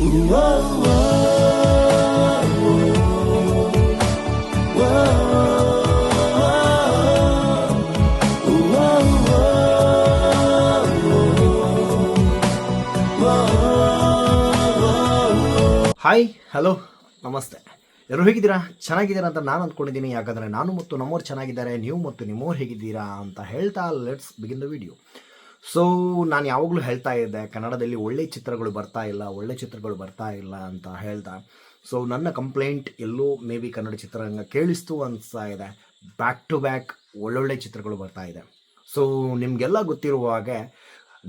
Hi hello ನಮಸ್ತೆ. ಎಲ್ಲರೂ ಹೇಗಿದ್ದೀರಾ? ಚೆನ್ನಾಗಿದ್ದೀರಾ ಅಂತ ನಾನು ಅಂದ್ಕೊಂಡಿದ್ದೀನಿ. ಯಾಕಂದರೆ ನಾನು ಮತ್ತು ನಮ್ಮವ್ರು ಚೆನ್ನಾಗಿದ್ದಾರೆ, ನೀವು ಮತ್ತು ನಿಮ್ಮವ್ರು ಹೇಗಿದ್ದೀರಾ ಅಂತ ಹೇಳ್ತಾ let's begin the video so ನಾನು ಯಾವಾಗಲೂ ಹೇಳ್ತಾ ಇದ್ದೆ, ಕನ್ನಡದಲ್ಲಿ ಒಳ್ಳೆ ಚಿತ್ರಗಳು ಬರ್ತಾ ಇಲ್ಲ, ಒಳ್ಳೆ ಚಿತ್ರಗಳು ಬರ್ತಾ ಇಲ್ಲ ಅಂತ ಹೇಳ್ತಾ. ಸೊ ನನ್ನ ಕಂಪ್ಲೇಂಟ್ ಎಲ್ಲೂ ಮೇ ಬಿ ಕನ್ನಡ ಚಿತ್ರರಂಗ ಕೇಳಿಸ್ತು ಅನಿಸ್ತಾ ಇದೆ. ಬ್ಯಾಕ್ ಟು ಬ್ಯಾಕ್ ಒಳ್ಳೊಳ್ಳೆ ಚಿತ್ರಗಳು ಬರ್ತಾ ಇದೆ. ಸೊ ನಿಮಗೆಲ್ಲ ಗೊತ್ತಿರುವ ಹಾಗೆ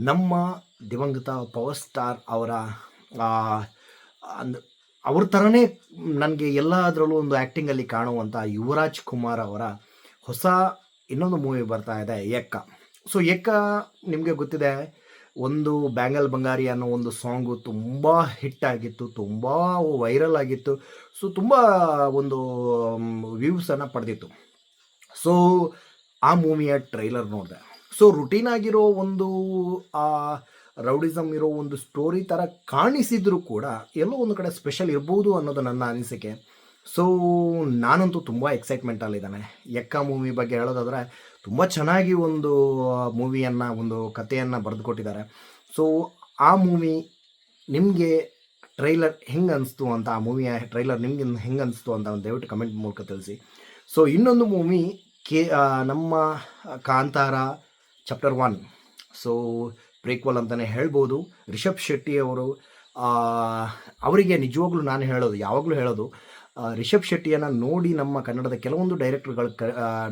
ನಮ್ಮ ದಿವಂಗತ ಪವರ್ ಸ್ಟಾರ್ ಅವರ ಅವ್ರ ಥರನೇ ನನಗೆ ಎಲ್ಲದರಲ್ಲೂ ಒಂದು ಆ್ಯಕ್ಟಿಂಗಲ್ಲಿ ಕಾಣುವಂಥ ಯುವರಾಜ್ ಕುಮಾರ್ ಅವರ ಹೊಸ ಇನ್ನೊಂದು ಮೂವಿ ಬರ್ತಾ ಇದೆ ಎಕ್ಕ ಸೊ ಏಕ ನಿಮಗೆ ಗೊತ್ತಿದೆ, ಒಂದು ಬ್ಯಾಂಗಲ್ ಬಂಗಾರಿ ಅನ್ನೋ ಒಂದು ಸಾಂಗು ತುಂಬ ಹಿಟ್ ಆಗಿತ್ತು, ತುಂಬ ವೈರಲ್ ಆಗಿತ್ತು ಸೊ ತುಂಬ ಒಂದು ವ್ಯೂಸನ್ನು ಪಡೆದಿತ್ತು. ಸೊ ಆ ಮೂವಿಯ ಟ್ರೈಲರ್ ನೋಡಿದೆ. ಸೊ ರುಟೀನ್ ಆಗಿರೋ ಒಂದು, ಆ ರೌಡಿಸಮ್ ಇರೋ ಒಂದು ಸ್ಟೋರಿ ಥರ ಕಾಣಿಸಿದ್ರು ಕೂಡ ಎಲ್ಲೋ ಒಂದು ಕಡೆ ಸ್ಪೆಷಲ್ ಇರ್ಬೋದು ಅನ್ನೋದು ನನ್ನ ಅನಿಸಿಕೆ. ಸೊ ನಾನಂತೂ ತುಂಬ ಎಕ್ಸೈಟ್ಮೆಂಟಲ್ಲಿದ್ದಾನೆ ಎಕ್ಕ ಮೂವಿ ಬಗ್ಗೆ ಹೇಳೋದಾದರೆ ತುಂಬ ಚೆನ್ನಾಗಿ ಒಂದು ಮೂವಿಯನ್ನು ಒಂದು ಕಥೆಯನ್ನು ಬರೆದುಕೊಟ್ಟಿದ್ದಾರೆ. ಸೊ ಆ ಮೂವಿ ನಿಮಗೆ ಟ್ರೈಲರ್ ಹೆಂಗೆ ಅನಿಸ್ತು ಅಂತ, ಆ ಮೂವಿಯ ಟ್ರೈಲರ್ ನಿಮಗೆ ಹೆಂಗೆ ಅನಿಸ್ತು ಅಂತ ಒಂದು ದಯವಿಟ್ಟು ಕಮೆಂಟ್ ಮೂಲಕ ತಿಳಿಸಿ. ಸೊ ಇನ್ನೊಂದು ಮೂವಿ ಕೆ ನಮ್ಮ Kantara chapter one so prequel ಅಂತಲೇ ಹೇಳ್ಬೋದು. ರಿಷಬ್ ಶೆಟ್ಟಿ ಅವರು ಅವರಿಗೆ ನಿಜವಾಗ್ಲೂ ನಾನು ಹೇಳೋದು, ಯಾವಾಗಲೂ ಹೇಳೋದು ರಿಷಬ್ ಶೆಟ್ಟಿಯನ್ನು ನೋಡಿ ನಮ್ಮ ಕನ್ನಡದ ಕೆಲವೊಂದು ಡೈರೆಕ್ಟರ್ಗಳು ಕ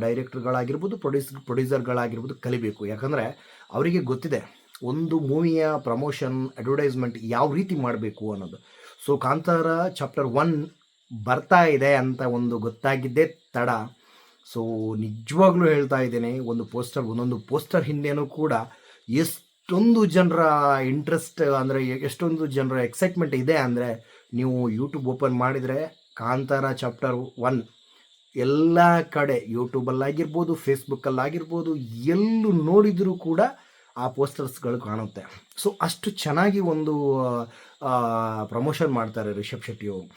ಡೈರೆಕ್ಟರ್ಗಳಾಗಿರ್ಬೋದು, ಪ್ರೊಡ್ಯೂಸ್, ಪ್ರೊಡ್ಯೂಸರ್ಗಳಾಗಿರ್ಬೋದು ಕಲಿಬೇಕು. ಯಾಕಂದರೆ ಅವರಿಗೆ ಗೊತ್ತಿದೆ, ಒಂದು ಮೂವಿಯ ಪ್ರಮೋಷನ್, ಅಡ್ವರ್ಟೈಸ್ಮೆಂಟ್ ಯಾವ ರೀತಿ ಮಾಡಬೇಕು ಅನ್ನೋದು. ಸೊ, ಕಾಂತಾರ ಚಾಪ್ಟರ್ ಒನ್ ಬರ್ತಾ ಇದೆ ಅಂತ ಒಂದು ಗೊತ್ತಾಗಿದ್ದೇ ತಡ. ಸೊ, ನಿಜವಾಗ್ಲೂ ಹೇಳ್ತಾ ಇದ್ದೀನಿ, ಒಂದು ಪೋಸ್ಟರ್, ಒಂದೊಂದು ಪೋಸ್ಟರ್ ಹಿಂದೆನೂ ಕೂಡ ಎಷ್ಟೊಂದು ಜನರ ಇಂಟ್ರೆಸ್ಟ್ ಅಂದರೆ ಎಷ್ಟೊಂದು ಜನರ ಎಕ್ಸೈಟ್ಮೆಂಟ್ ಇದೆ ಅಂದರೆ ನೀವು ಯೂಟ್ಯೂಬ್ ಓಪನ್ ಮಾಡಿದರೆ ಕಾಂತಾರ ಚಾಪ್ಟರ್ ಒನ್ ಎಲ್ಲ ಕಡೆ ಯೂಟ್ಯೂಬಲ್ಲಾಗಿರ್ಬೋದು ಫೇಸ್ಬುಕ್ಕಲ್ಲಾಗಿರ್ಬೋದು ಎಲ್ಲೂ ನೋಡಿದರೂ ಕೂಡ ಆ ಪೋಸ್ಟರ್ಸ್ಗಳು ಕಾಣುತ್ತೆ. ಸೊ ಅಷ್ಟು ಚೆನ್ನಾಗಿ ಒಂದು ಪ್ರಮೋಷನ್ ಮಾಡ್ತಾರೆ ರಿಷಬ್ ಶೆಟ್ಟಿಯವರು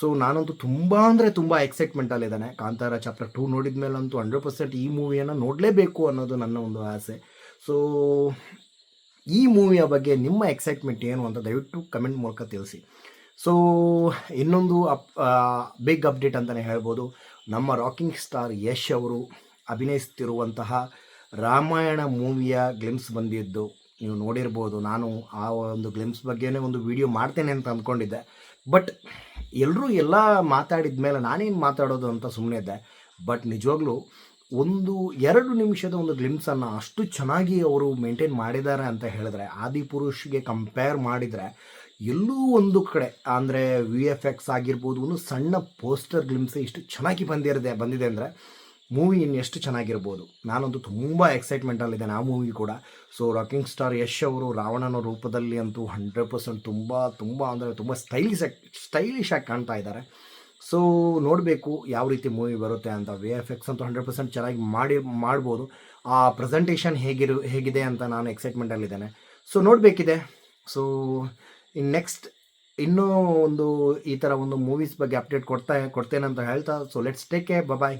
ಸೊ ನಾನಂತೂ ತುಂಬ ಅಂದರೆ ತುಂಬ ಎಕ್ಸೈಟ್ಮೆಂಟಲ್ಲಿದ್ದಾನೆ ಕಾಂತಾರ ಚಾಪ್ಟರ್ ಟೂ ನೋಡಿದ ಮೇಲಂತೂ ಹಂಡ್ರೆಡ್ ಪರ್ಸೆಂಟ್ ಈ ಮೂವಿಯನ್ನು ನೋಡಲೇಬೇಕು ಅನ್ನೋದು ನನ್ನ ಒಂದು ಆಸೆ. ಸೊ ಈ ಮೂವಿಯ ಬಗ್ಗೆ ನಿಮ್ಮ ಎಕ್ಸೈಟ್ಮೆಂಟ್ ಏನು ಅಂತ ದಯವಿಟ್ಟು ಕಮೆಂಟ್ ಮೂಲಕ ತಿಳಿಸಿ. ಸೊ ಇನ್ನೊಂದು ಅಪ್ ಬಿಗ್ ಅಪ್ಡೇಟ್ ಅಂತಲೇ ಹೇಳ್ಬೋದು. ನಮ್ಮ ರಾಕಿಂಗ್ ಸ್ಟಾರ್ ಯಶ್ ಅವರು ಅಭಿನಯಿಸ್ತಿರುವಂತಹ ರಾಮಾಯಣ ಮೂವಿಯ ಗ್ಲಿಮ್ಸ್ ಬಂದಿದ್ದು. ನೀವು ನೋಡಿರ್ಬೋದು, ನಾನು ಆ ಒಂದು ಗ್ಲಿಮ್ಸ್ ಬಗ್ಗೆನೇ ಒಂದು ವಿಡಿಯೋ ಮಾಡ್ತೇನೆ ಅಂತ ಅಂದ್ಕೊಂಡಿದ್ದೆ ಬಟ್ ಎಲ್ಲರೂ ಎಲ್ಲ ಮಾತಾಡಿದ ಮೇಲೆ ನಾನೇನು ಮಾತಾಡೋದು ಅಂತ ಸುಮ್ಮನೆ ಇದ್ದೆ. ಬಟ್ ನಿಜವಾಗ್ಲೂ ಒಂದು ಎರಡು ನಿಮಿಷದ ಒಂದು ಗ್ಲಿಮ್ಸನ್ನು ಅಷ್ಟು ಚೆನ್ನಾಗಿ ಅವರು ಮೇಂಟೈನ್ ಮಾಡಿದ್ದಾರೆ ಅಂತ ಹೇಳಿದ್ರೆ, ಆದಿಪುರುಷ್ಗೆ ಕಂಪೇರ್ ಮಾಡಿದರೆ ಎಲ್ಲೂ ಒಂದು ಕಡೆ, ಅಂದರೆ ವಿ ಎಫ್ ಎಕ್ಸ್ ಆಗಿರ್ಬೋದು, ಒಂದು ಸಣ್ಣ ಪೋಸ್ಟರ್ ಗ್ಲಿಮ್ಸ್ ಇಷ್ಟು ಚೆನ್ನಾಗಿ ಬಂದಿರದೆ, ಬಂದಿದೆ ಅಂದರೆ ಮೂವಿ ಇನ್ನು ಎಷ್ಟು ಚೆನ್ನಾಗಿರ್ಬೋದು. ನಾನಂತೂ ತುಂಬ ಎಕ್ಸೈಟ್ಮೆಂಟಲ್ಲಿದ್ದೇನೆ ಆ ಮೂವಿ ಕೂಡ. ಸೊ ರಾಕಿಂಗ್ ಸ್ಟಾರ್ ಯಶ್ ಅವರು ರಾವಣನ ರೂಪದಲ್ಲಿ ಅಂತೂ ಹಂಡ್ರೆಡ್ ಪರ್ಸೆಂಟ್ ತುಂಬ ತುಂಬ, ಅಂದರೆ ತುಂಬ ಸ್ಟೈಲಿಶ್ ಸ್ಟೈಲಿಶ್ ಆಗಿ ಕಾಣ್ತಾ ಇದ್ದಾರೆ. ಸೊ ನೋಡಬೇಕು ಯಾವ ರೀತಿ ಮೂವಿ ಬರುತ್ತೆ ಅಂತ. ವಿ ಎಫ್ ಎಕ್ಸ್ ಅಂತೂ ಹಂಡ್ರೆಡ್ ಪರ್ಸೆಂಟ್ ಚೆನ್ನಾಗಿ ಮಾಡಿ, ಮಾಡ್ಬೋದು. ಆ ಪ್ರೆಸೆಂಟೇಷನ್ ಹೇಗಿರು, ಹೇಗಿದೆ ಅಂತ ನಾನು ಎಕ್ಸೈಟ್ಮೆಂಟಲ್ಲಿದ್ದೇನೆ ಸೊ ನೋಡಬೇಕಿದೆ. ಸೊ ಇನ್ನು ನೆಕ್ಸ್ಟ್ ಇನ್ನೂ ಒಂದು ಈ ಥರ ಒಂದು ಮೂವೀಸ್ ಬಗ್ಗೆ ಅಪ್ಡೇಟ್ ಕೊಡ್ತಾ ಕೊಡ್ತೇನೆ ಅಂತ ಹೇಳ್ತಾ. So let's take care bye